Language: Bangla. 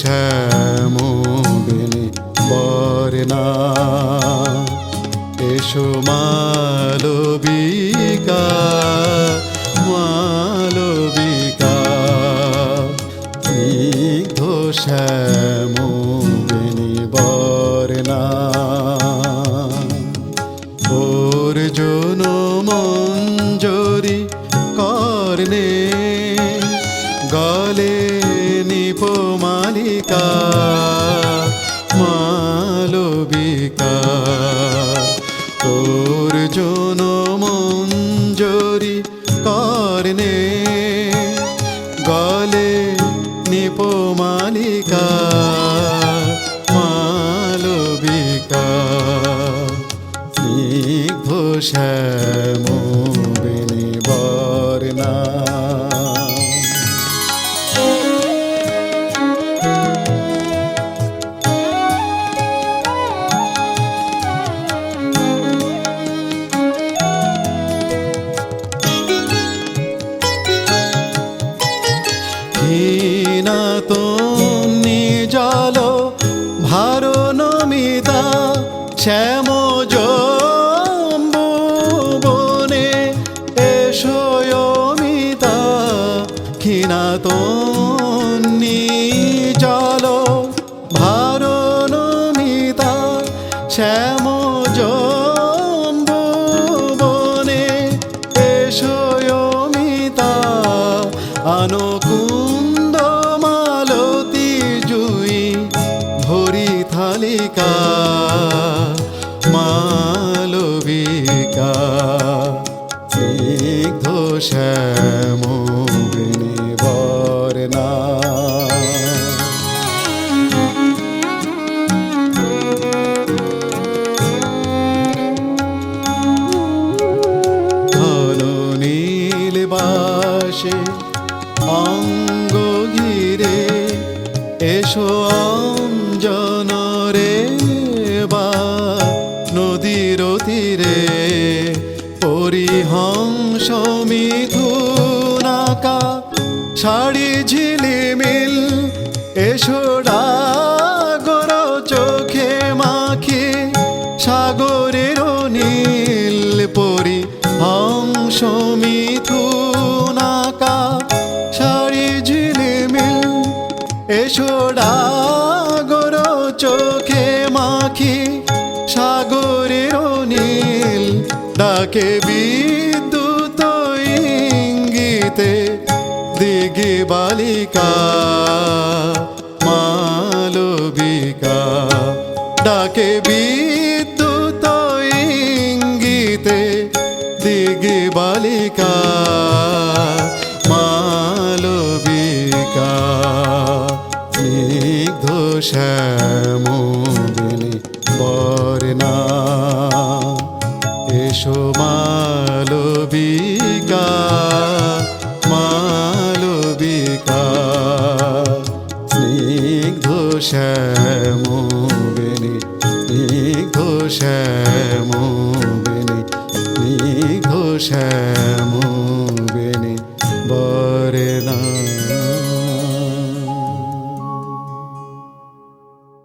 শ্যাম বেনে বরনা এসো মালবিকা মালবিকা। স্নিগ্ধ শ্যাম বেনে বরনা ওর জন মঞ্জরি কর্ণে, গলে নিপম মালবিকা ওর জন মঞ্জরি কর্ণে গলে নিপমালিকা মালবিকা। স্নিগ্ধ শ্যাম ভার নমিতা শ্যাম বনে এসোয়মিতা ক্ষীণাত জল ভার নমিতা শ্যাম বনে এসোয়মিতা আনকুন্দ থালিকা মালবিকা স্নিগ্ধ শ্যাম বরনা ঘন নীল বাসে অঙ্গ ঘিরে এসো অঞ্জন পরিহংস মিথুনাকা শাড়ি ঝিলিমিল এসো ডাগর চোখে মাখি, সাগরের নীল পরি হংস মিথুনাকা, শাড়ি ঝিলিমিল এসো ডাগর চোখে মাখি, সাগরের নীল ডাকে বিদ্যুৎ দিগে বালিকা মালবিকা। ডাকে বিদ্যুৎ ইঙ্গিতে দিগে বালিকা মালবিকা। স্নিগ্ধ শ্যাম স্নিগ্ধ